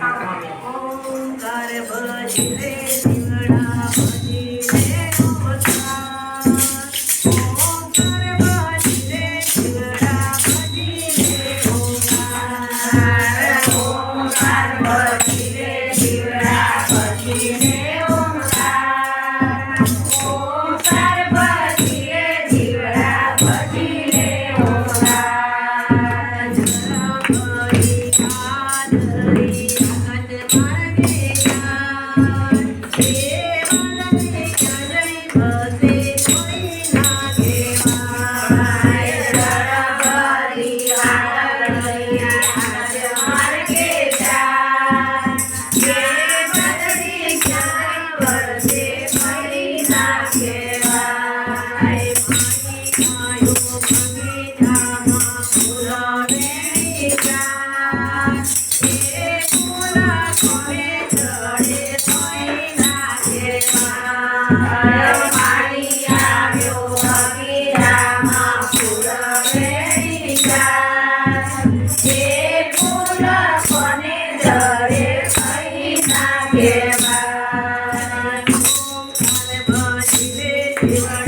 ઓમકાર ભજી જાય એ